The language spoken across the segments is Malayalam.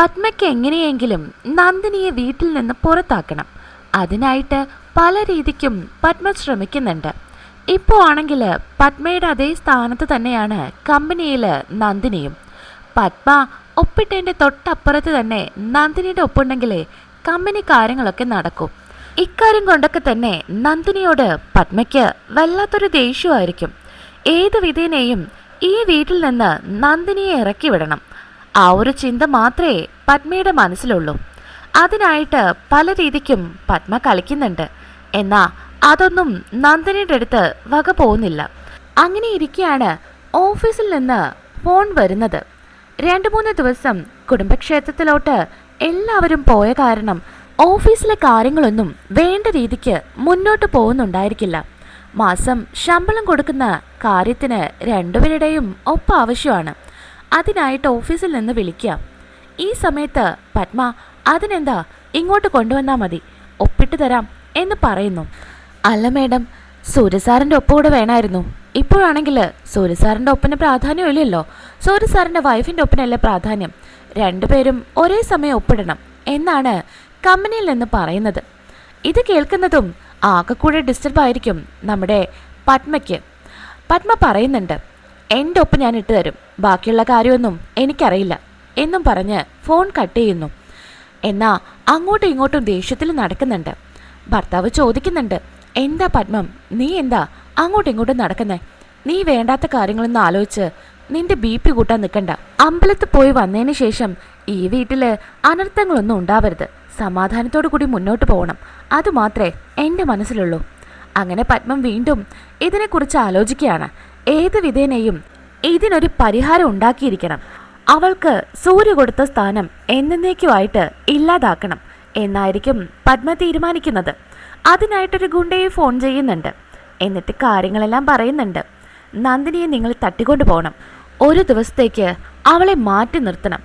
പത്മയ്ക്ക് എങ്ങനെയെങ്കിലും നന്ദിനിയെ വീട്ടിൽ നിന്ന് പുറത്താക്കണം. അതിനായിട്ട് പല രീതിക്കും പത്മ ശ്രമിക്കുന്നുണ്ട്. ഇപ്പോൾ ആണെങ്കിൽ പത്മയുടെ അതേ സ്ഥാനത്ത് തന്നെയാണ് കമ്പനിയിൽ നന്ദിനിയും. പത്മ ഒപ്പിട്ടതിന്റെ തൊട്ടപ്പുറത്ത് തന്നെ നന്ദിനിയുടെ ഒപ്പുണ്ടെങ്കിലേ കമ്പനി കാര്യങ്ങളൊക്കെ നടക്കും. ഇക്കാര്യം കൊണ്ടൊക്കെ തന്നെ നന്ദിനിയോട് പത്മയ്ക്ക് വല്ലാത്തൊരു ദേഷ്യമായിരിക്കും. ഏത് വിധേനയും ഈ വീട്ടിൽ നിന്ന് നന്ദിനിയെ ഇറക്കി വിടണം. ആ ഒരു ചിന്ത മാത്രമേ പത്മയുടെ മനസ്സിലുള്ളൂ. അതിനായിട്ട് പല രീതിക്കും പത്മ കളിക്കുന്നുണ്ട്. എന്നാ അതൊന്നും നന്ദിനിയുടെ അടുത്ത് വക പോകുന്നില്ല. അങ്ങനെ ഇരിക്കെയാണ് ഓഫീസിൽ നിന്ന് ഫോൺ വരുന്നത്. രണ്ട് മൂന്ന് ദിവസം കുടുംബക്ഷേത്രത്തിലോട്ട് എല്ലാവരും പോയ കാരണം ഓഫീസിലെ കാര്യങ്ങളൊന്നും വേണ്ട രീതിക്ക് മുന്നോട്ട് പോകുന്നുണ്ടായിരിക്കില്ല. മാസം ശമ്പളം കൊടുക്കുന്ന കാര്യത്തിന് രണ്ടുപേരുടെയും ഒപ്പം ആവശ്യമാണ് അതിനായിട്ട് ഓഫീസിൽ നിന്ന് വിളിക്കാം. ഈ സമയത്ത് പത്മ അതിനെന്താ? ഇങ്ങോട്ട് കൊണ്ടുവന്നാൽ മതി. ഒപ്പിട്ട് തരാം എന്ന് പറയുന്നു. അല്ല മേഡം സൂര്യസാറിന്റെ ഒപ്പം കൂടെ വേണമായിരുന്നു ഇപ്പോഴാണെങ്കിൽ സൂര്യസാറിന്റെ ഒപ്പിന് പ്രാധാന്യമില്ലല്ലോ. സൂര്യസാറിന്റെ വൈഫിന്റെ ഒപ്പിനല്ലേ പ്രാധാന്യം. രണ്ടുപേരും ഒരേ സമയം ഒപ്പിടണം എന്നാണ് കമ്പനിയിൽ നിന്ന് പറയുന്നത്. ഇത് കേൾക്കുന്നതും ആകെക്കൂടെ ഡിസ്റ്റർബ് ആയിരിക്കും നമ്മുടെ പത്മയ്ക്ക്. പത്മ പറയുന്നുണ്ട് എന്റെ ഒപ്പം ഞാൻ ഇട്ട് തരും. ബാക്കിയുള്ള കാര്യമൊന്നും എനിക്കറിയില്ല എന്നും പറഞ്ഞ് ഫോൺ കട്ട് ചെയ്യുന്നു. എന്നാ അങ്ങോട്ടും ഇങ്ങോട്ടും ദേഷ്യത്തിൽ നടക്കുന്നുണ്ട്. ഭർത്താവ് ചോദിക്കുന്നുണ്ട് എന്താ പത്മം? നീ എന്താ? അങ്ങോട്ടും ഇങ്ങോട്ടും നടക്കുന്നേ? നീ വേണ്ടാത്ത കാര്യങ്ങളൊന്നും ആലോചിച്ച് നിന്റെ ബി പി കൂട്ടാൻ നിൽക്കണ്ട അമ്പലത്തിൽ പോയി വന്നതിന് ശേഷം ഈ വീട്ടിൽ അനർത്ഥങ്ങളൊന്നും ഉണ്ടാവരുത്. സമാധാനത്തോടു കൂടി മുന്നോട്ട് പോകണം. അതുമാത്രമേ എന്റെ മനസ്സിലുള്ളൂ. അങ്ങനെ പത്മം വീണ്ടും ഇതിനെക്കുറിച്ച് ആലോചിക്കുകയാണ്. ഏത് വിധേനയും ഇതിനൊരു പരിഹാരം ഉണ്ടാക്കിയിരിക്കണം. അവൾക്ക് സൂര്യ കൊടുത്ത സ്ഥാനം എന്നേക്കുമായിട്ട് ഇല്ലാതാക്കണം എന്നായിരിക്കും പത്മ തീരുമാനിക്കുന്നത്. അതിനായിട്ടൊരു ഗുണ്ടയെ ഫോൺ ചെയ്യുന്നുണ്ട്. എന്നിട്ട് കാര്യങ്ങളെല്ലാം പറയുന്നുണ്ട്. നന്ദിനിയെ നിങ്ങൾ തട്ടിക്കൊണ്ടു പോകണം. ഒരു ദിവസത്തേക്ക് അവളെ മാറ്റി നിർത്തണം.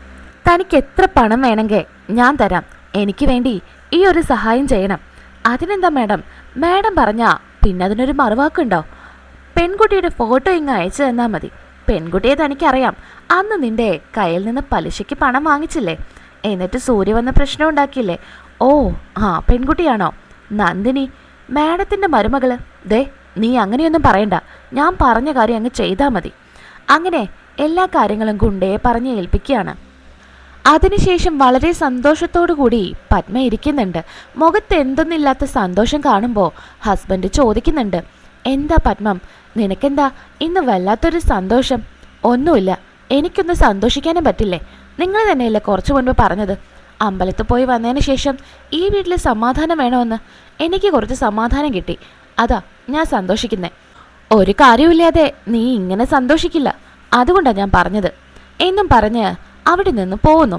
തനിക്ക് എത്ര പണം വേണമെങ്കിൽ ഞാൻ തരാം. എനിക്ക് വേണ്ടി ഈ ഒരു സഹായം ചെയ്യണം. അതിനെന്താ മാഡം? മാഡം പറഞ്ഞാൽ പിന്നെ അതിനൊരു മറുവാക്കുണ്ടോ? പെൺകുട്ടിയുടെ ഫോട്ടോ ഇങ്ങ് അയച്ചു തന്നാൽ മതി. പെൺകുട്ടിയെ തനിക്കറിയാം. അന്ന് നിന്റെ കയ്യിൽ നിന്ന് പലിശയ്ക്ക് പണം വാങ്ങിച്ചില്ലേ? എന്നിട്ട് സൂര്യ വന്ന പ്രശ്നം ഉണ്ടാക്കിയില്ലേ? ഓ ആ പെൺകുട്ടിയാണോ? നന്ദിനി മാഡത്തിന്റെ മരുമകൾ. ദേ നീ അങ്ങനെയൊന്നും പറയണ്ട. ഞാൻ പറഞ്ഞ കാര്യം അങ്ങ് ചെയ്താൽ മതി. അങ്ങനെ എല്ലാ കാര്യങ്ങളും ഗുണ്ടയെ പറഞ്ഞ് ഏൽപ്പിക്കുകയാണ്. അതിനുശേഷം വളരെ കൂടി പത്മ ഇരിക്കുന്നുണ്ട്. മുഖത്ത് എന്തൊന്നില്ലാത്ത സന്തോഷം കാണുമ്പോൾ ഹസ്ബൻഡ് ചോദിക്കുന്നുണ്ട്. എന്താ പത്മം? നിനക്കെന്താ ഇന്ന് വല്ലാത്തൊരു സന്തോഷം. ഒന്നുമില്ല എനിക്കൊന്ന് സന്തോഷിക്കാനും പറ്റില്ലേ? നിങ്ങൾ തന്നെയല്ലേ കുറച്ചു മുൻപ് പറഞ്ഞത്. അമ്പലത്തിൽ പോയി വന്നതിന് ശേഷം ഈ വീട്ടിൽ സമാധാനം വേണമെന്ന് എനിക്ക് കുറച്ച് സമാധാനം കിട്ടി. അതാ ഞാൻ സന്തോഷിക്കുന്നേ. ഒരു കാര്യമില്ലാതെ നീ ഇങ്ങനെ സന്തോഷിക്കില്ല. അതുകൊണ്ടാണ് ഞാൻ പറഞ്ഞത്. എന്നും പറഞ്ഞ് അവിടെ നിന്ന് പോകുന്നു.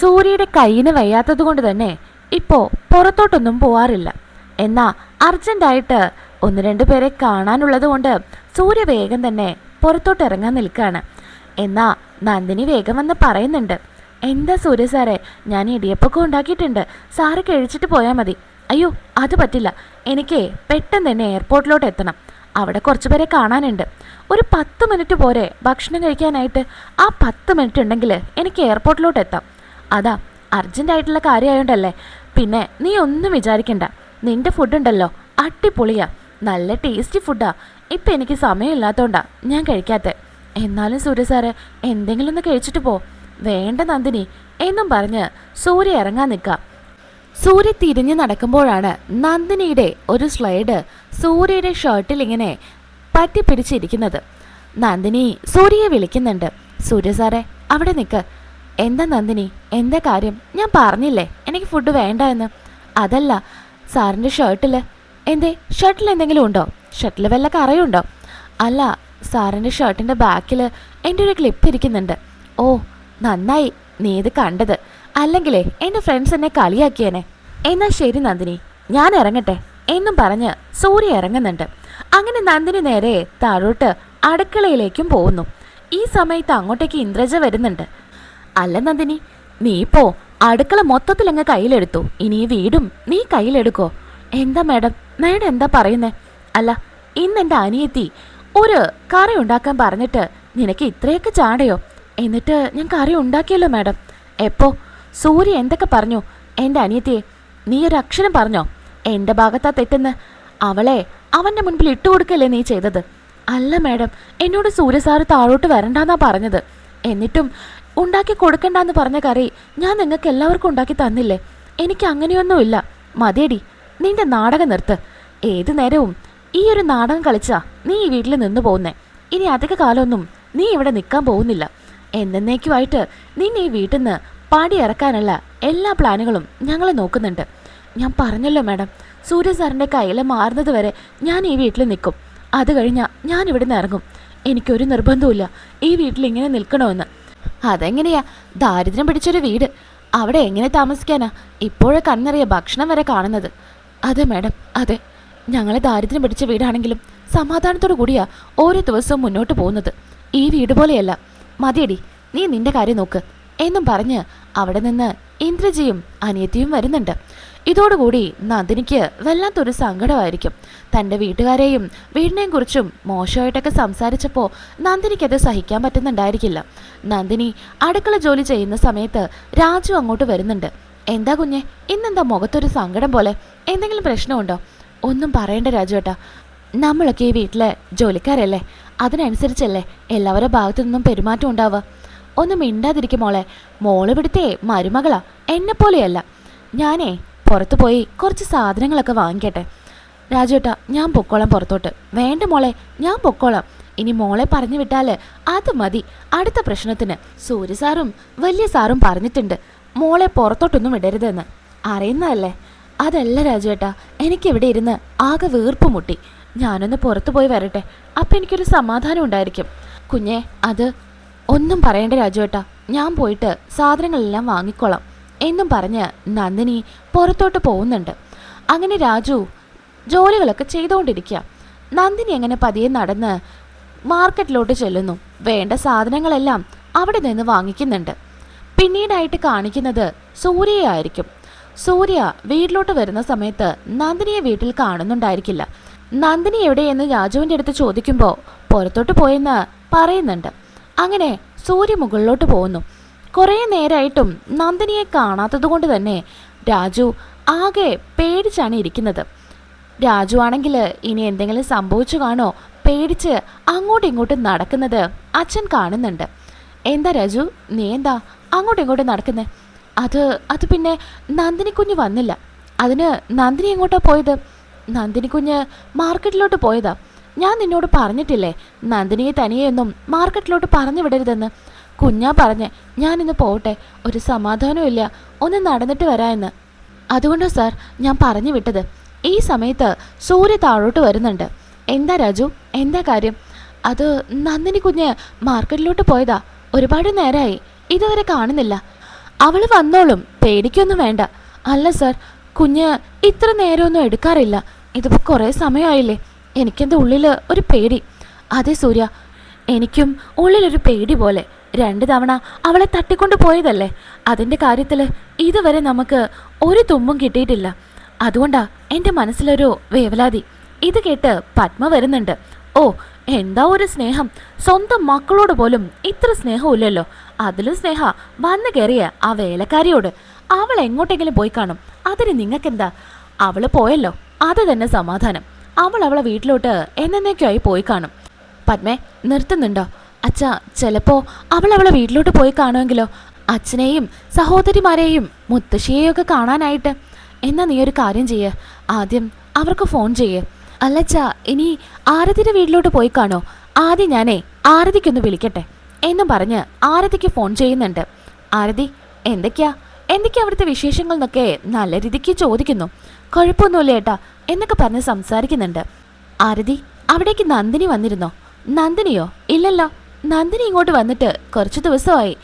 സൂര്യയുടെ കയ്യിന് വയ്യാത്തത് കൊണ്ട് തന്നെ ഇപ്പോൾ പുറത്തോട്ടൊന്നും പോവാറില്ല. എന്നാൽ അർജന്റായിട്ട് ഒന്ന് രണ്ട് പേരെ കാണാനുള്ളത് കൊണ്ട് സൂര്യ വേഗം തന്നെ പുറത്തോട്ട് ഇറങ്ങാൻ നിൽക്കുകയാണ് എന്നാ നന്ദിനി വേഗം വന്ന് പറയുന്നുണ്ട്. എന്താ സൂര്യ സാറേ ഞാൻ ഇടിയപ്പൊക്കെ ഉണ്ടാക്കിയിട്ടുണ്ട്. സാറ് കഴിച്ചിട്ട് പോയാൽ മതി. അയ്യോ അത് പറ്റില്ല. എനിക്ക് പെട്ടെന്ന് തന്നെ എയർപോർട്ടിലോട്ട് എത്തണം. അവിടെ കുറച്ച് പേരെ കാണാനുണ്ട്. ഒരു പത്ത് മിനിറ്റ് പോരെ ഭക്ഷണം കഴിക്കാനായിട്ട്? ആ പത്ത് മിനിറ്റ് ഉണ്ടെങ്കിൽ എനിക്ക് എയർപോർട്ടിലോട്ട് എത്താം. അതാ അർജന്റായിട്ടുള്ള കാര്യമായോണ്ടല്ലേ. പിന്നെ നീ ഒന്നും വിചാരിക്കണ്ട. ഫുഡ് ഉണ്ടല്ലോ. അടിപൊളിയാ. നല്ല ടേസ്റ്റി ഫുഡാ ഇപ്പം എനിക്ക് സമയമില്ലാത്തോണ്ടാ ഞാൻ കഴിക്കാത്തെ. എന്നാലും സൂര്യ സാറ് എന്തെങ്കിലും ഒന്ന് കഴിച്ചിട്ട് പോ. വേണ്ട നന്ദിനി എന്നും പറഞ്ഞ് സൂര്യ ഇറങ്ങാൻ നിൽക്കാം സൂര്യ തിരിഞ്ഞു നടക്കുമ്പോഴാണ് നന്ദിനിയുടെ ഒരു സ്ലൈഡ് സൂര്യയുടെ ഷർട്ടിൽ ഇങ്ങനെ പറ്റിപ്പിടിച്ചിരിക്കുന്നത്. നന്ദിനി സൂര്യയെ വിളിക്കുന്നുണ്ട്. സൂര്യ സാറേ അവിടെ നിൽക്ക് എന്താ നന്ദിനി എന്താ കാര്യം? ഞാൻ പറഞ്ഞില്ലേ എനിക്ക് ഫുഡ് വേണ്ട എന്ന്. അതല്ല സാറിന്റെ ഷർട്ടിൽ എന്തേ ഷർട്ടിൽ എന്തെങ്കിലും ഉണ്ടോ? ഷർട്ടിൽ വല്ല കറയുണ്ടോ? അല്ല സാറിന്റെ ഷർട്ടിന്റെ ബാക്കിൽ എന്റെ ഒരു ക്ലിപ്പ് ഇരിക്കുന്നുണ്ട്. ഓ നന്നായി. നീ ഇത് കണ്ടത്. അല്ലെങ്കിലേ എന്റെ ഫ്രണ്ട്സ് എന്നെ കളിയാക്കിയേനെ. എന്നാൽ ശരി നന്ദിനി. ഞാൻ ഇറങ്ങട്ടെ. എന്നും പറഞ്ഞ് സൂര്യ ഇറങ്ങുന്നുണ്ട്. അങ്ങനെ നന്ദിനി നേരെ താഴോട്ട് അടുക്കളയിലേക്കും പോകുന്നു. ഈ സമയത്ത് അങ്ങോട്ടേക്ക് ഇന്ദ്രജ വരുന്നുണ്ട്. അല്ല നന്ദിനി നീ ഇപ്പോ അടുക്കള മൊത്തത്തിൽ അങ്ങ് കയ്യിലെടുത്തു. ഇനി വീടും നീ കയ്യിലെടുക്കോ. എന്താ മാഡം? മാഡം എന്താ പറയുന്നേ? അല്ല ഇന്ന് എന്റെ അനിയത്തി ഒരു കറി ഉണ്ടാക്കാൻ പറഞ്ഞിട്ട് നിനക്ക് ഇത്രയൊക്കെ ചാടയോ എന്നിട്ട് ഞാൻ കറി ഉണ്ടാക്കിയല്ലോ മാഡം. എപ്പോ? സൂര്യ എന്തൊക്കെ പറഞ്ഞു? എന്റെ അനിയത്തിയെ നീ ഒരു അക്ഷരം പറഞ്ഞോ? എന്റെ ഭാഗത്താ തെറ്റെന്ന്. അവളെ അവന്റെ മുൻപിൽ ഇട്ടു കൊടുക്കല്ലേ നീ ചെയ്തത്? അല്ല മാഡം എന്നോട് സൂര്യ സാറ് താഴോട്ട് വരണ്ടെന്നാ പറഞ്ഞത്. എന്നിട്ടും ഉണ്ടാക്കി കൊടുക്കണ്ടെന്ന് പറഞ്ഞ കറി ഞാൻ നിങ്ങൾക്ക് എല്ലാവർക്കും ഉണ്ടാക്കി തന്നില്ലേ? എനിക്ക് അങ്ങനെയൊന്നുമില്ല. മതിയടി. നിന്റെ നാടകം നിർത്ത്. ഏതു നേരവും ഈ ഒരു നാടകം കളിച്ചാ നീ ഈ വീട്ടിൽ നിന്ന് പോകുന്നേ. ഇനി അധിക കാലമൊന്നും നീ ഇവിടെ നിൽക്കാൻ പോകുന്നില്ല. എന്നേക്കുമായിട്ട് നിന്നെ ഈ വീട്ടിൽ നിന്ന് പാടി ഇറക്കാനുള്ള എല്ലാ പ്ലാനുകളും ഞങ്ങൾ നോക്കുന്നുണ്ട്. ഞാൻ പറഞ്ഞല്ലോ മാഡം സൂര്യ സാറിന്റെ കയ്യിൽ മാറുന്നത് വരെ ഞാൻ ഈ വീട്ടിൽ നിൽക്കും. അത് കഴിഞ്ഞാൽ ഞാൻ ഇവിടുന്ന് ഇറങ്ങും. എനിക്കൊരു നിർബന്ധവുമില്ല ഈ വീട്ടിൽ ഇങ്ങനെ നിൽക്കണമെന്ന്. അതെങ്ങനെയാ? ദാരിദ്ര്യം പിടിച്ചൊരു വീട്. അവിടെ എങ്ങനെ താമസിക്കാനാ? ഇപ്പോഴേ കണ്ണറിയ ഭക്ഷണം വരെ കാണുന്നത്. അതെ മാഡം അതെ. ഞങ്ങളെ ദാരിദ്ര്യം പിടിച്ച വീടാണെങ്കിലും സമാധാനത്തോടു കൂടിയാ ഓരോ ദിവസവും മുന്നോട്ട് പോകുന്നത്. ഈ വീട് പോലെയല്ല. മതിയടി നീ നിന്റെ കാര്യം നോക്ക്. എന്നും പറഞ്ഞ് അവിടെ നിന്ന് ഇന്ദ്രജിയും അനിയത്തിയും വരുന്നുണ്ട്. ഇതോടുകൂടി നന്ദിനിക്ക് വല്ലാത്തൊരു സങ്കടമായിരിക്കും. തന്റെ വീട്ടുകാരെയും വീടിനെയും കുറിച്ചും മോശമായിട്ടൊക്കെ സംസാരിച്ചപ്പോൾ നന്ദിനിക്കത് സഹിക്കാൻ പറ്റുന്നുണ്ടായിരിക്കില്ല. നന്ദിനി അടുക്കള ജോലി ചെയ്യുന്ന സമയത്ത് രാജു അങ്ങോട്ട് വരുന്നുണ്ട്. എന്താ കുഞ്ഞെ ഇന്നെന്താ മുഖത്തൊരു സങ്കടം പോലെ? എന്തെങ്കിലും പ്രശ്നമുണ്ടോ? ഒന്നും പറയണ്ട രാജു ഏട്ടാ. നമ്മളൊക്കെ ഈ വീട്ടിലെ ജോലിക്കാരല്ലേ? അതിനനുസരിച്ചല്ലേ എല്ലാവരുടെ ഭാഗത്തു നിന്നും പെരുമാറ്റം ഉണ്ടാവുക. ഒന്നും മിണ്ടാതിരിക്കും മോളെ. മോൾ ഇവിടുത്തെ മരുമകളാ. എന്നെ പോലെയല്ല. ഞാനേ പുറത്തു പോയി കുറച്ച് സാധനങ്ങളൊക്കെ വാങ്ങിക്കട്ടെ. രാജുവേട്ടാ ഞാൻ പൊക്കോളാം പുറത്തോട്ട്. വേണ്ട മോളെ ഞാൻ പൊക്കോളാം. ഇനി മോളെ പറഞ്ഞു വിട്ടാൽ അത് മതി. അടുത്ത പ്രശ്നത്തിന് സൂര്യ സാറും വലിയ സാറും പറഞ്ഞിട്ടുണ്ട്. മോളെ പുറത്തോട്ടൊന്നും വിടരുതെന്ന്. അറിയുന്നതല്ലേ? അതല്ല രാജുവേട്ടാ എനിക്കിവിടെ ഇരുന്ന് ആകെ വീർപ്പ് മുട്ടി. ഞാനൊന്ന് പുറത്തു പോയി വരട്ടെ. അപ്പം എനിക്കൊരു സമാധാനം ഉണ്ടായിരിക്കും. കുഞ്ഞെ അത് ഒന്നും പറയണ്ട രാജുവേട്ടാ. ഞാൻ പോയിട്ട് സാധനങ്ങളെല്ലാം വാങ്ങിക്കോളാം. എന്നും പറഞ്ഞ് നന്ദിനി പുറത്തോട്ട് പോകുന്നുണ്ട്. അങ്ങനെ രാജു ജോലികളൊക്കെ ചെയ്തുകൊണ്ടിരിക്കുക. നന്ദിനി അങ്ങനെ പതിയെ നടന്ന് മാർക്കറ്റിലോട്ട് ചെല്ലുന്നു. വേണ്ട സാധനങ്ങളെല്ലാം അവിടെ നിന്ന് വാങ്ങിക്കുന്നുണ്ട്. പിന്നീടായിട്ട് കാണിക്കുന്നത് സൂര്യയായിരിക്കും. സൂര്യ വീട്ടിലോട്ട് വരുന്ന സമയത്ത് നന്ദിനിയെ വീട്ടിൽ കാണുന്നുണ്ടായിരിക്കില്ല. നന്ദിനി എവിടെയെന്ന് രാജുവിന്റെ അടുത്ത് ചോദിക്കുമ്പോൾ പുറത്തോട്ട് പോയെന്ന് പറയുന്നുണ്ട്. അങ്ങനെ സൂര്യ മുകളിലോട്ട് പോകുന്നു. കുറേ നേരമായിട്ടും നന്ദിനിയെ കാണാത്തത് കൊണ്ട് തന്നെ രാജു ആകെ പേടിച്ചാണ് ഇരിക്കുന്നത്. രാജു ആണെങ്കിൽ ഇനി എന്തെങ്കിലും സംഭവിച്ചു കാണോ? പേടിച്ച് അങ്ങോട്ടും ഇങ്ങോട്ടും നടക്കുന്നത് അച്ഛൻ കാണുന്നുണ്ട്. എന്താ രാജു? നീ എന്താ അങ്ങോട്ടും ഇങ്ങോട്ടും നടക്കുന്നേ. അത് അത് പിന്നെ നന്ദിനി കുഞ്ഞ് വന്നില്ല. അതിന് നന്ദിനി എങ്ങോട്ടാ പോയത്? നന്ദിനി കുഞ്ഞ് മാർക്കറ്റിലോട്ട് പോയതാ. ഞാൻ നിന്നോട് പറഞ്ഞിട്ടില്ലേ നന്ദിനിയെ തനിയെയൊന്നും മാർക്കറ്റിലോട്ട് പറഞ്ഞു വിടരുതെന്ന്. കുഞ്ഞാ പറഞ്ഞ് ഞാൻ ഇന്ന് പോട്ടെ ഒരു സമാധാനവും ഇല്ല ഒന്ന് നടന്നിട്ട് വരാമെന്ന്. അതുകൊണ്ട് സാർ ഞാൻ പറഞ്ഞു വിട്ടത്. ഈ സമയത്ത് സൂര്യ താഴോട്ട് വരുന്നുണ്ട്. എന്താ രാജു എന്താ കാര്യം? അത് നന്ദിനി കുഞ്ഞ് മാർക്കറ്റിലോട്ട് പോയതാ. ഒരുപാട് നേരമായി ഇതുവരെ കാണുന്നില്ല. അവൾ വന്നോളും. പേടിക്കൊന്നും വേണ്ട. അല്ല സാർ കുഞ്ഞ് ഇത്ര നേരമൊന്നും എടുക്കാറില്ല. ഇതിപ്പോൾ കുറേ സമയമായില്ലേ. എനിക്കെന്റെ ഉള്ളിൽ ഒരു പേടി. അതെ സൂര്യ എനിക്കും ഉള്ളിലൊരു പേടി പോലെ. രണ്ട് തവണ അവളെ തട്ടിക്കൊണ്ട് പോയതല്ലേ. അതിന്റെ കാര്യത്തിൽ ഇതുവരെ നമുക്ക് ഒരു തുമ്പും കിട്ടിയിട്ടില്ല. അതുകൊണ്ടാ എന്റെ മനസ്സിലൊരു വേവലാതി. ഇത് കേട്ട് പത്മ വരുന്നുണ്ട്. ഓ എന്താ ഒരു സ്നേഹം. സ്വന്തം മക്കളോട് പോലും ഇത്ര സ്നേഹമില്ലല്ലോ. അതിലും സ്നേഹ വന്നു കയറിയ ആ വേലക്കാരിയോട് അവൾ എങ്ങോട്ടെങ്കിലും പോയി കാണും. അതിന് നിങ്ങൾക്കെന്താ അവൾ പോയല്ലോ അത് തന്നെ സമാധാനം. അവൾ അവളെ വീട്ടിലോട്ട് എന്നേക്കായി പോയി കാണും. പത്മേ നിർത്തുന്നുണ്ടോ? അച്ഛാ ചിലപ്പോ അവൾ അവളെ വീട്ടിലോട്ട് പോയി കാണുമെങ്കിലോ? അച്ഛനെയും സഹോദരിമാരെയും മുത്തശ്ശിയെയും ഒക്കെ കാണാനായിട്ട്. എന്നാ നീ ഒരു കാര്യം ചെയ്യ്. ആദ്യം അവർക്ക് ഫോൺ ചെയ്യ്. അല്ലച്ചാ ഇനി ആരതിയുടെ വീട്ടിലോട്ട് പോയി കാണോ? ആദ്യം ഞാനേ ആരതിക്കൊന്ന് വിളിക്കട്ടെ. എന്നും പറഞ്ഞ് ആരതിക്ക് ഫോൺ ചെയ്യുന്നുണ്ട്. ആരതി എന്തൊക്കെയാ? എന്തൊക്കെയാ അവിടുത്തെ വിശേഷങ്ങൾ എന്നൊക്കെ നല്ല രീതിക്ക് ചോദിക്കുന്നു. കുഴപ്പമൊന്നുമില്ല ഏട്ടാ എന്നൊക്കെ പറഞ്ഞ് സംസാരിക്കുന്നുണ്ട്. ആരതി അവിടേക്ക് നന്ദിനി വന്നിരുന്നോ? നന്ദിനിയോ? ഇല്ലല്ലോ. നന്ദിനി ഇങ്ങോട്ട് വന്നിട്ട് കുറച്ച് ദിവസമായി.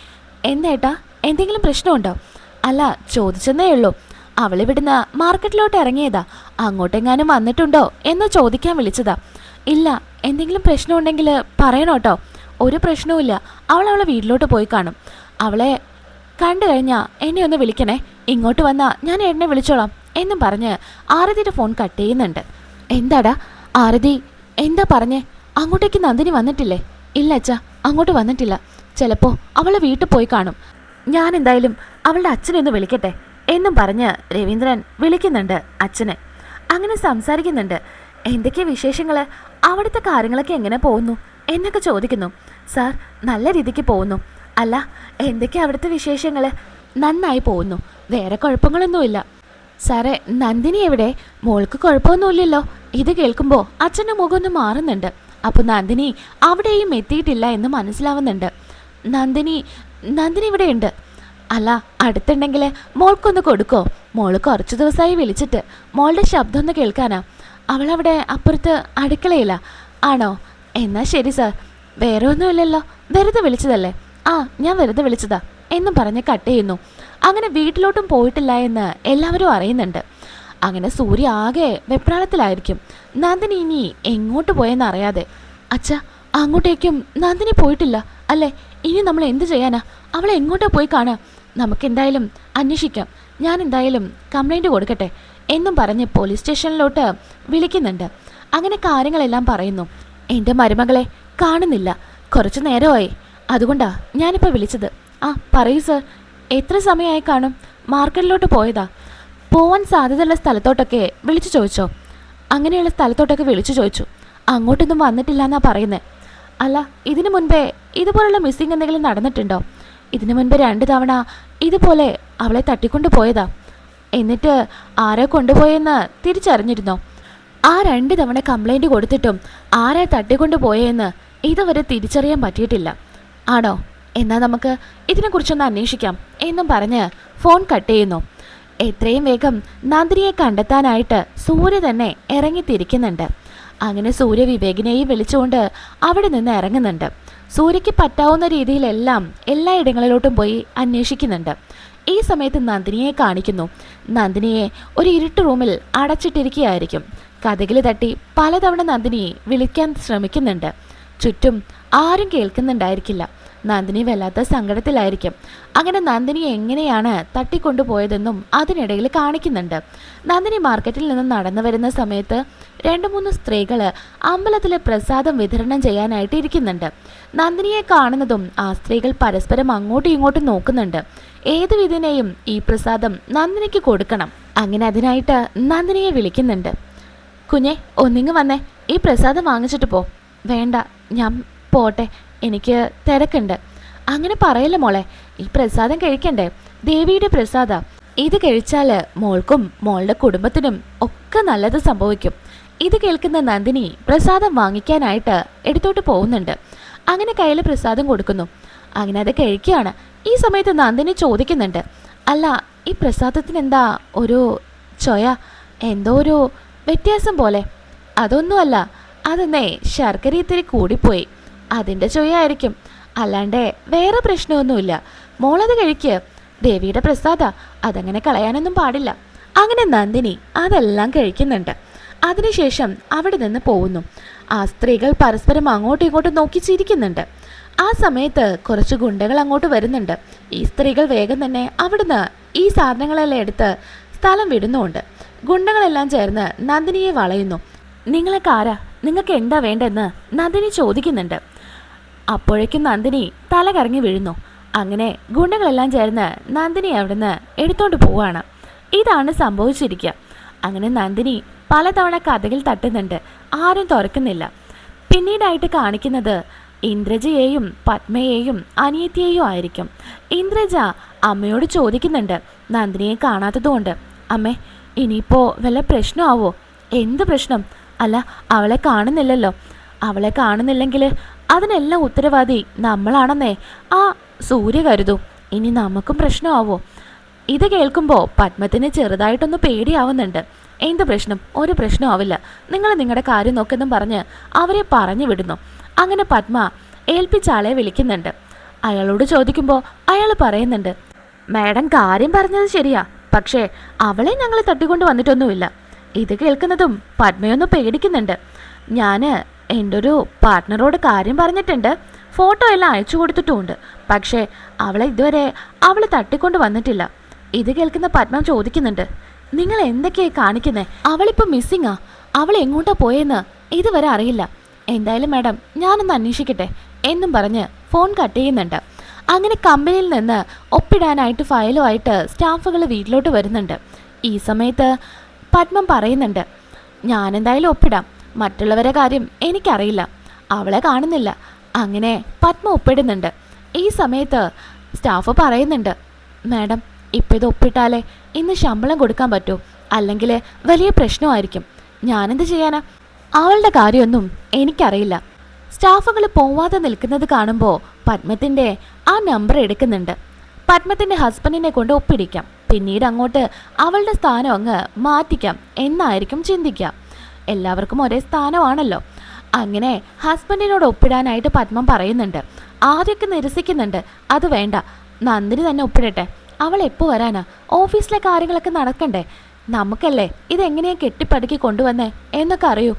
എന്നേട്ടാ എന്തെങ്കിലും പ്രശ്നമുണ്ടോ? അല്ല ചോദിച്ചെന്നേ ഉള്ളൂ. അവളിവിടുന്ന് മാർക്കറ്റിലോട്ട് ഇറങ്ങിയതാ. അങ്ങോട്ടെങ്ങാനും വന്നിട്ടുണ്ടോ എന്ന് ചോദിക്കാൻ വിളിച്ചതാ. ഇല്ല എന്തെങ്കിലും പ്രശ്നമുണ്ടെങ്കിൽ പറയണോട്ടോ. ഒരു പ്രശ്നവുമില്ല. അവൾ അവളെ വീട്ടിലോട്ട് പോയി കാണും. അവളെ കണ്ടു കഴിഞ്ഞാൽ എന്നെ ഒന്ന് വിളിക്കണേ. ഇങ്ങോട്ട് വന്നാൽ ഞാൻ എന്നെ വിളിച്ചോളാം എന്നും പറഞ്ഞ് ആരതിയുടെ ഫോൺ കട്ട് ചെയ്യുന്നുണ്ട്. എന്താടാ? ആരതി എന്താ പറഞ്ഞേ? അങ്ങോട്ടേക്ക് നന്ദിനി വന്നിട്ടില്ലേ? ഇല്ല അച്ഛാ അങ്ങോട്ട് വന്നിട്ടില്ല. ചിലപ്പോൾ അവളെ വീട്ടിൽ പോയി കാണും. ഞാൻ എന്തായാലും അവളുടെ അച്ഛനെ ഒന്ന് വിളിക്കട്ടെ എന്നും പറഞ്ഞ് രവീന്ദ്രൻ വിളിക്കുന്നുണ്ട് അച്ഛനെ. അങ്ങനെ സംസാരിക്കുന്നുണ്ട്. എന്തൊക്കെ വിശേഷങ്ങൾ അവിടുത്തെ കാര്യങ്ങളൊക്കെ എങ്ങനെ പോകുന്നു? എന്നൊക്കെ ചോദിക്കുന്നു. സാർ നല്ല രീതിക്ക് പോകുന്നു. അല്ല എന്തൊക്കെയാണ് അവിടുത്തെ വിശേഷങ്ങൾ നന്നായി പോകുന്നു. വേറെ കുഴപ്പങ്ങളൊന്നുമില്ല. സാറേ നന്ദിനി എവിടെ? മോൾക്ക് കുഴപ്പമൊന്നുമില്ലല്ലോ. ഇത് കേൾക്കുമ്പോൾ അച്ഛന്റെ മുഖം ഒന്ന് മാറുന്നുണ്ട്. അപ്പോൾ നന്ദിനി അവിടെയും എത്തിയിട്ടില്ല എന്ന് മനസ്സിലാവുന്നുണ്ട്. നന്ദിനി നന്ദിനി ഇവിടെയുണ്ട്. അല്ല അടുത്തുണ്ടെങ്കിൽ മോൾക്കൊന്ന് കൊടുക്കോ? മോൾ കുറച്ച് ദിവസമായി വിളിച്ചിട്ട്. മോളുടെ ശബ്ദം ഒന്ന് കേൾക്കാനാ. അവളവിടെ അപ്പുറത്ത് അടുക്കളയില്ല ആണോ? എന്നാൽ ശരി സാർ. വേറെ ഒന്നുമില്ലല്ലോ വെറുതെ വിളിച്ചതല്ലേ? ആ ഞാൻ വെറുതെ വിളിച്ചതാ. എന്നും പറഞ്ഞ് കട്ട് ചെയ്യുന്നു. അങ്ങനെ വീട്ടിലോട്ടും പോയിട്ടില്ല എന്ന് എല്ലാവരും അറിയുന്നുണ്ട്. അങ്ങനെ സൂര്യ ആകെ വെപ്രാളത്തിലായിരിക്കും. നന്ദിനി ഇനി എങ്ങോട്ട് പോയെന്ന് അറിയാതെ. അച്ഛ അങ്ങോട്ടേക്കും നന്ദിനി പോയിട്ടില്ല. അല്ലേ? ഇനി നമ്മൾ എന്ത് ചെയ്യാനാ? അവളെ എങ്ങോട്ടാ പോയി കാണാ? നമുക്കെന്തായാലും അന്വേഷിക്കാം. ഞാൻ എന്തായാലും കംപ്ലൈന്റ് കൊടുക്കട്ടെ എന്നും പറഞ്ഞ് പോലീസ് സ്റ്റേഷനിലോട്ട് വിളിക്കുന്നുണ്ട്. അങ്ങനെ കാര്യങ്ങളെല്ലാം പറയുന്നു. എന്റെ മരുമകളെ കാണുന്നില്ല. കുറച്ച് നേരമായി. അതുകൊണ്ടാ ഞാനിപ്പോൾ വിളിച്ചത്. ആ പറയൂ സർ. എത്ര സമയമായി കാണും? മാർക്കറ്റിലോട്ട് പോയതാ. പോവാൻ സാധ്യതയുള്ള സ്ഥലത്തോട്ടൊക്കെ വിളിച്ചു ചോദിച്ചോ? അങ്ങനെയുള്ള സ്ഥലത്തോട്ടൊക്കെ വിളിച്ചു ചോദിച്ചു. അങ്ങോട്ടൊന്നും വന്നിട്ടില്ല എന്നാ പറയുന്നത് അല്ല ഇതിനു മുൻപേ ഇതുപോലുള്ള മിസ്സിങ് എന്തെങ്കിലും നടന്നിട്ടുണ്ടോ? ഇതിനു മുൻപ് രണ്ട് തവണ ഇതുപോലെ അവളെ തട്ടിക്കൊണ്ട് പോയതാ. എന്നിട്ട് ആരെ കൊണ്ടുപോയെന്ന് തിരിച്ചറിഞ്ഞിരുന്നോ? ആ രണ്ട് തവണ കംപ്ലൈന്റ് കൊടുത്തിട്ടും ആരെ തട്ടിക്കൊണ്ട് പോയെന്ന് ഇതുവരെ തിരിച്ചറിയാൻ പറ്റിയിട്ടില്ല. ആണോ? എന്നാൽ നമുക്ക് ഇതിനെക്കുറിച്ചൊന്ന് അന്വേഷിക്കാം എന്നും പറഞ്ഞ് ഫോൺ കട്ട് ചെയ്യുന്നു. എത്രയും വേഗം നന്ദിനിയെ കണ്ടെത്താനായിട്ട് സൂര്യ തന്നെ ഇറങ്ങിത്തിരിക്കുന്നുണ്ട്. അങ്ങനെ സൂര്യ വിവേകിനെയും വിളിച്ചുകൊണ്ട് അവിടെ നിന്ന് ഇറങ്ങുന്നുണ്ട്. സൂര്യയ്ക്ക് പറ്റാവുന്ന രീതിയിലെല്ലാം എല്ലാ ഇടങ്ങളിലോട്ടും പോയി അന്വേഷിക്കുന്നുണ്ട്. ഈ സമയത്ത് നന്ദിനിയെ കാണിക്കുന്നു. നന്ദിനിയെ ഒരു ഇരുട്ട് റൂമിൽ അടച്ചിട്ടിരിക്കുകയായിരിക്കും. കഥകിൽ തട്ടി പലതവണ നന്ദിനിയെ വിളിക്കാൻ ശ്രമിക്കുന്നുണ്ട്. ചുറ്റും ആരും കേൾക്കുന്നുണ്ടായിരിക്കില്ല. നന്ദിനി വല്ലാത്ത സങ്കടത്തിലായിരിക്കും. അങ്ങനെ നന്ദിനി എങ്ങനെയാണ് തട്ടിക്കൊണ്ടുപോയതെന്നും അതിനിടയിൽ കാണിക്കുന്നുണ്ട്. നന്ദിനി മാർക്കറ്റിൽ നിന്ന് നടന്നു വരുന്ന സമയത്ത് രണ്ട് മൂന്ന് സ്ത്രീകൾ അമ്പലത്തിലെ പ്രസാദം വിതരണം ചെയ്യാനായിട്ട് ഇരിക്കുന്നുണ്ട്. നന്ദിനിയെ കാണുന്നതും ആ സ്ത്രീകൾ പരസ്പരം അങ്ങോട്ടും ഇങ്ങോട്ടും നോക്കുന്നുണ്ട്. ഏതു വിധേനയും ഈ പ്രസാദം നന്ദിനിക്ക് കൊടുക്കണം. അങ്ങനെ അതിനായിട്ട് നന്ദിനിയെ വിളിക്കുന്നുണ്ട്. കുഞ്ഞെ ഒന്നിങ്ങ് വന്നേ. ഈ പ്രസാദം വാങ്ങിച്ചിട്ട് പോ. വേണ്ട ഞാൻ പോട്ടെ എനിക്ക് തിരക്കുണ്ട്. അങ്ങനെ പറയല്ല മോളെ ഈ പ്രസാദം കഴിക്കണ്ടേ? ദേവിയുടെ പ്രസാദ. ഇത് കഴിച്ചാൽ മോൾക്കും മോളുടെ കുടുംബത്തിനും ഒക്കെ നല്ലത് സംഭവിക്കും. ഇത് കേൾക്കുന്ന നന്ദിനി പ്രസാദം വാങ്ങിക്കാനായിട്ട് എടുത്തോട്ട് പോകുന്നുണ്ട്. അങ്ങനെ കയ്യിൽ പ്രസാദം കൊടുക്കുന്നു. അങ്ങനെ അത് കഴിക്കുകയാണ്. ഈ സമയത്ത് നന്ദിനി ചോദിക്കുന്നുണ്ട് അല്ല ഈ പ്രസാദത്തിന് എന്താ ഒരു ചൊയ? എന്തോ ഒരു വ്യത്യാസം പോലെ. അതൊന്നുമല്ല അതെന്നേ ശർക്കര ഇത്തിരി കൂടിപ്പോയി. അതിന്റെ ചൊയ്യായിരിക്കും അല്ലാണ്ട് വേറെ പ്രശ്നമൊന്നുമില്ല. മോളത് കഴിക്ക്. ദേവിയുടെ പ്രസാദ അതങ്ങനെ കളയാനൊന്നും പാടില്ല. അങ്ങനെ നന്ദിനി അതെല്ലാം കഴിക്കുന്നുണ്ട്. അതിനുശേഷം അവിടെ നിന്ന് പോകുന്നു. ആ സ്ത്രീകൾ പരസ്പരം അങ്ങോട്ടും ഇങ്ങോട്ടും നോക്കി ചിരിക്കുന്നുണ്ട്. ആ സമയത്ത് കുറച്ച് ഗുണ്ടകൾ അങ്ങോട്ട് വരുന്നുണ്ട്. ഈ സ്ത്രീകൾ വേഗം തന്നെ അവിടുന്ന് ഈ സാധനങ്ങളെല്ലാം എടുത്ത് സ്ഥലം വിടുന്നുമുണ്ട്. ഗുണ്ടകളെല്ലാം ചേർന്ന് നന്ദിനിയെ വളയുന്നു. നിങ്ങളെ ആരാ? നിങ്ങൾക്ക് എന്താ വേണ്ടെന്ന് നന്ദിനി ചോദിക്കുന്നുണ്ട്. അപ്പോഴേക്കും നന്ദിനി തല കറങ്ങി വീഴുന്നു. അങ്ങനെ ഗുണ്ടകളെല്ലാം ചേർന്ന് നന്ദിനി അവിടുന്ന് എടുത്തോണ്ട് പോവാണ്. ഇതാണ് സംഭവിച്ചിരിക്കുക. അങ്ങനെ നന്ദിനി പലതവണ കഥകിൽ തട്ടുന്നുണ്ട്. ആരും തുറക്കുന്നില്ല. പിന്നീടായിട്ട് കാണിക്കുന്നത് ഇന്ദ്രജയെയും പത്മയെയും അനിയത്തിയെയും ആയിരിക്കും. ഇന്ദ്രജ അമ്മയോട് ചോദിക്കുന്നുണ്ട്. നന്ദിനിയെ കാണാത്തതുകൊണ്ട്. അമ്മേ ഇനിയിപ്പോൾ വല്ല പ്രശ്നമാവോ? എന്ത് പ്രശ്നം? അല്ല അവളെ കാണുന്നില്ലല്ലോ. അവളെ കാണുന്നില്ലെങ്കിൽ അതിനെല്ലാം ഉത്തരവാദി നമ്മളാണെന്നേ. ആ സൂര്യ കരുതും. ഇനി നമുക്കും പ്രശ്നമാവോ? ഇത് കേൾക്കുമ്പോൾ പത്മത്തിന് ചെറുതായിട്ടൊന്ന് പേടിയാവുന്നുണ്ട്. എന്ത് പ്രശ്നം? ഒരു പ്രശ്നമാവില്ല നിങ്ങൾ നിങ്ങളുടെ കാര്യം നോക്കെന്നും പറഞ്ഞ് അവരെ പറഞ്ഞു വിടുന്നു. അങ്ങനെ പത്മ ഏൽപ്പിച്ച ആളെ വിളിക്കുന്നുണ്ട്. അയാളോട് ചോദിക്കുമ്പോൾ അയാൾ പറയുന്നുണ്ട് മാഡം കാര്യം പറഞ്ഞത് ശരിയാ. പക്ഷേ അവളെ ഞങ്ങൾ തട്ടിക്കൊണ്ട് വന്നിട്ടൊന്നുമില്ല. ഇത് കേൾക്കുന്നതും പത്മയൊന്ന് പേടിക്കുന്നുണ്ട്. ഞാൻ എന്റെ ഒരു പാർട്ട്ണറോട് കാര്യം പറഞ്ഞിട്ടുണ്ട്. ഫോട്ടോ എല്ലാം അയച്ചു കൊടുത്തിട്ടുമുണ്ട്. പക്ഷേ അവളെ ഇതുവരെ അവൾ തട്ടിക്കൊണ്ട് വന്നിട്ടില്ല. ഇത് കേൾക്കുന്ന പത്മ ചോദിക്കുന്നുണ്ട്. നിങ്ങൾ എന്തൊക്കെയായി കാണിക്കുന്നേ? അവളിപ്പോൾ മിസ്സിങ്ങാ അവൾ എങ്ങോട്ടാ പോയെന്ന് ഇതുവരെ അറിയില്ല. എന്തായാലും മാഡം ഞാനൊന്ന് അന്വേഷിക്കട്ടെ എന്നും പറഞ്ഞ് ഫോൺ കട്ട് ചെയ്യുന്നുണ്ട്. അങ്ങനെ കമ്പനിയിൽ നിന്ന് ഒപ്പിടാനായിട്ട് ഫയലുമായിട്ട് സ്റ്റാഫുകൾ വീട്ടിലോട്ട് വരുന്നുണ്ട്. ഈ സമയത്ത് പത്മം പറയുന്നുണ്ട്. ഞാനെന്തായാലും ഒപ്പിടാം. മറ്റുള്ളവരെ കാര്യം എനിക്കറിയില്ല. അവളെ കാണുന്നില്ല. അങ്ങനെ പത്മ ഒപ്പിടുന്നുണ്ട്. ഈ സമയത്ത് സ്റ്റാഫ് പറയുന്നുണ്ട് മാഡം ഇപ്പം ഇത് ഒപ്പിട്ടാലേ ഇന്ന് ശമ്പളം കൊടുക്കാൻ പറ്റൂ. അല്ലെങ്കിൽ വലിയ പ്രശ്നമായിരിക്കും. ഞാനെന്ത് ചെയ്യാനാ? അവളുടെ കാര്യമൊന്നും എനിക്കറിയില്ല. സ്റ്റാഫുകൾ പോവാതെ നിൽക്കുന്നത് കാണുമ്പോൾ പത്മത്തിന്റെ ആ നമ്പർ എടുക്കുന്നുണ്ട്. പത്മത്തിന്റെ ഹസ്ബൻഡിനെ കൊണ്ട് ഒപ്പിടിക്കാം. പിന്നീട് അങ്ങോട്ട് അവളുടെ സ്ഥാനം അങ്ങ് മാറ്റിക്കാം എന്നായിരിക്കും ചിന്തിക്കാം എല്ലാവർക്കും ഒരേ സ്ഥാനമാണല്ലോ. അങ്ങനെ ഹസ്ബൻഡിനോട് ഒപ്പിടാനായിട്ട് പത്മം പറയുന്നുണ്ട്. ആദ്യമൊക്കെ നിരസിക്കുന്നുണ്ട്. അത് വേണ്ട. നന്ദിനി തന്നെ ഒപ്പിടട്ടെ. അവൾ എപ്പോൾ വരാനാ? ഓഫീസിലെ കാര്യങ്ങളൊക്കെ നടക്കണ്ടേ? നമുക്കല്ലേ ഇതെങ്ങനെയാ കെട്ടിപ്പടുക്കി കൊണ്ടുവന്നേ? എന്നൊക്കെ അറിയൂ.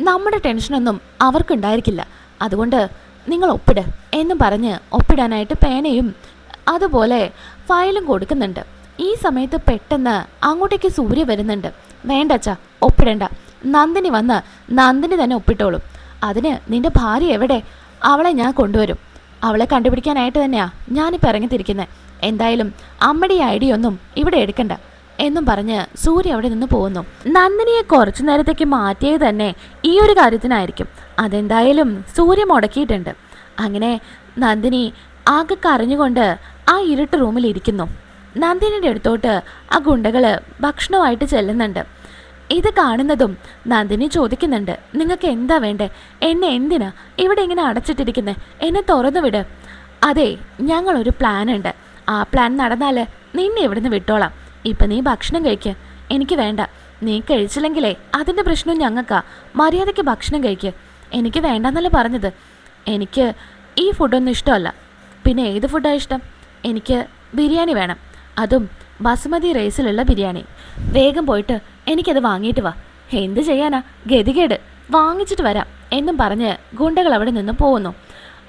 നമ്മുടെ ടെൻഷനൊന്നും അവർക്കുണ്ടായിരിക്കില്ല. അതുകൊണ്ട് നിങ്ങൾ ഒപ്പിട് എന്നും പറഞ്ഞ് ഒപ്പിടാനായിട്ട് പേനയും അതുപോലെ ഫയലും കൊടുക്കുന്നുണ്ട്. ഈ സമയത്ത് പെട്ടെന്ന് അങ്ങോട്ടേക്ക് സൂര്യ വരുന്നുണ്ട്. വേണ്ട അച്ഛാ ഒപ്പിടണ്ട. നന്ദിനി വന്ന് നന്ദിനി തന്നെ ഒപ്പിട്ടോളും. അതിന് നിന്റെ ഭാര്യ എവിടെ? അവളെ ഞാൻ കൊണ്ടുവരും. അവളെ കണ്ടുപിടിക്കാനായിട്ട് തന്നെയാ ഞാനിപ്പോൾ ഇറങ്ങിത്തിരിക്കുന്നത് എന്തായാലും അമ്മയുടെ ഐഡിയ ഒന്നും ഇവിടെ എടുക്കണ്ട എന്നും പറഞ്ഞ് സൂര്യ അവിടെ നിന്ന് പോകുന്നു. നന്ദിനിയെ കുറച്ചു നേരത്തേക്ക് മാറ്റിയത് തന്നെ ഈ ഒരു കാര്യത്തിനായിരിക്കും. അതെന്തായാലും സൂര്യ മുടക്കിയിട്ടുണ്ട്. അങ്ങനെ നന്ദിനി ആകെ കരഞ്ഞുകൊണ്ട് ആ ഇരുട്ട് റൂമിൽ ഇരിക്കുന്നു. നന്ദിനിയുടെ അടുത്തോട്ട് ആ ഗുണ്ടകൾ ഭക്ഷണമായിട്ട് ചെല്ലുന്നുണ്ട്. ഇത് കാണുന്നതും നന്ദിനി ചോദിക്കുന്നുണ്ട് നിങ്ങൾക്ക് എന്താ വേണ്ടേ? എന്നെ എന്തിനാ? ഇവിടെ ഇങ്ങനെ അടച്ചിട്ടിരിക്കുന്നത് എന്നെ തുറന്നു വിട്. അതെ ഞങ്ങളൊരു പ്ലാൻ ഉണ്ട് ആ പ്ലാൻ നടന്നാൽ നിന്നെ ഇവിടുന്ന് വിട്ടോളാം. ഇപ്പം നീ ഭക്ഷണം കഴിക്ക്. എനിക്ക് വേണ്ട. നീ കഴിച്ചില്ലെങ്കിലേ അതിന്റെ പ്രശ്നം ഞങ്ങൾക്കാ. മര്യാദയ്ക്ക് ഭക്ഷണം കഴിക്ക്. എനിക്ക് വേണ്ടെന്നല്ല പറഞ്ഞത്. എനിക്ക് ഈ ഫുഡൊന്നും ഇഷ്ടമല്ല. പിന്നെ ഏത് ഫുഡാണ് ഇഷ്ടം? എനിക്ക് ബിരിയാണി വേണം. അതും ബസുമതി റൈസിലുള്ള ബിരിയാണി. വേഗം പോയിട്ട് എനിക്കത് വാങ്ങിയിട്ട് വാ. എന്ത് ചെയ്യാനാ? ഗതികേട്. വാങ്ങിച്ചിട്ട് വരാം എന്നും പറഞ്ഞ് ഗുണ്ടകൾ അവിടെ നിന്ന് പോകുന്നു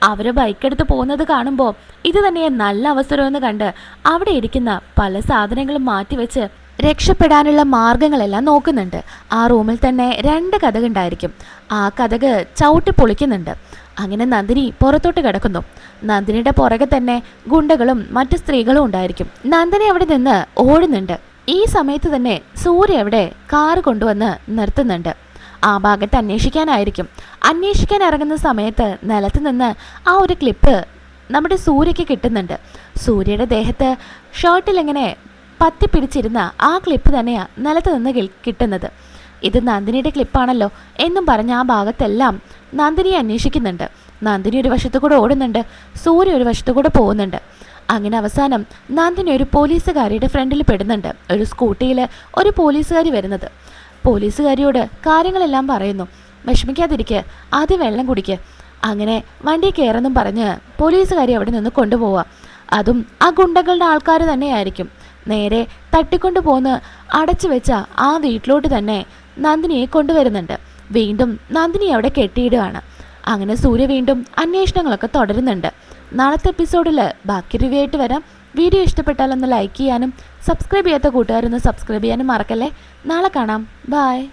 അവർ ബൈക്കെടുത്ത് പോകുന്നത് കാണുമ്പോൾ ഇത് തന്നെ നല്ല അവസരമെന്ന് കണ്ട് അവിടെ ഇരിക്കുന്ന പല സാധനങ്ങളും മാറ്റിവെച്ച് രക്ഷപ്പെടാനുള്ള മാർഗങ്ങളെല്ലാം നോക്കുന്നുണ്ട്. ആ റൂമിൽ തന്നെ രണ്ട് കഥകുണ്ടായിരിക്കും ആ കഥക് ചവിട്ടി പൊളിക്കുന്നുണ്ട്. അങ്ങനെ നന്ദിനി പുറത്തോട്ട് കിടക്കുന്നു. നന്ദിനിയുടെ പുറകെ തന്നെ ഗുണ്ടകളും മറ്റു സ്ത്രീകളും ഉണ്ടായിരിക്കും. നന്ദിനി അവിടെ നിന്ന് ഓടുന്നുണ്ട്. ഈ സമയത്ത് തന്നെ സൂര്യ അവിടെ കാറ് കൊണ്ടുവന്ന് നിർത്തുന്നുണ്ട്. ആ ഭാഗത്ത് അന്വേഷിക്കാനായിരിക്കും. അന്വേഷിക്കാൻ ഇറങ്ങുന്ന സമയത്ത് നിലത്ത് നിന്ന് ആ ഒരു ക്ലിപ്പ് നമ്മുടെ സൂര്യയ്ക്ക് കിട്ടുന്നുണ്ട്. സൂര്യയുടെ ദേഹത്ത് ഷർട്ടിലിങ്ങനെ പത്തി പിടിച്ചിരുന്ന ആ ക്ലിപ്പ് തന്നെയാണ് നിലത്ത് നിന്ന് കിട്ടുന്നത്. ഇത് നന്ദിനിയുടെ ക്ലിപ്പാണല്ലോ എന്നും പറഞ്ഞ് ആ ഭാഗത്തെല്ലാം നന്ദിനിയെ അന്വേഷിക്കുന്നുണ്ട്. നന്ദിനി ഒരു വശത്തു കൂടെ ഓടുന്നുണ്ട്. സൂര്യ ഒരു വശത്തു കൂടെ പോകുന്നുണ്ട്. അങ്ങനെ അവസാനം നന്ദിനി ഒരു പോലീസുകാരിയുടെ ഫ്രണ്ടിൽ പെടുന്നുണ്ട്. ഒരു സ്കൂട്ടിയിൽ ഒരു പോലീസുകാരി വരുന്നത്. പോലീസുകാരിയോട് കാര്യങ്ങളെല്ലാം പറയുന്നു. വിഷമിക്കാതിരിക്കുക ആദ്യം വെള്ളം കുടിക്കുക അങ്ങനെ വണ്ടി കയറെന്നും പറഞ്ഞ് പോലീസുകാരി അവിടെ നിന്ന് കൊണ്ടുപോവുക അതും ആ ഗുണ്ടകളുടെ ആൾക്കാർ തന്നെയായിരിക്കും. നേരെ തട്ടിക്കൊണ്ടു പോന്ന് അടച്ചു വെച്ച ആ വീട്ടിലോട്ട് തന്നെ നന്ദിനിയെ കൊണ്ടുവരുന്നുണ്ട്. വീണ്ടും നന്ദിനി അവിടെ കെട്ടിയിടുകയാണ് അങ്ങനെ സൂര്യ വീണ്ടും അന്വേഷണങ്ങളൊക്കെ തുടരുന്നുണ്ട്. നാളത്തെ എപ്പിസോഡിൽ ബാക്കി റിവ്യൂ ആയിട്ട് വരാം. വീഡിയോ ഇഷ്ടപ്പെട്ടാലൊന്ന് ലൈക്ക് ചെയ്യാനും സബ്സ്ക്രൈബ് ചെയ്യാത്ത കൂട്ടുകാരൊന്ന് സബ്സ്ക്രൈബ് ചെയ്യാനും മറക്കല്ലേ? നാളെ കാണാം. ബായ്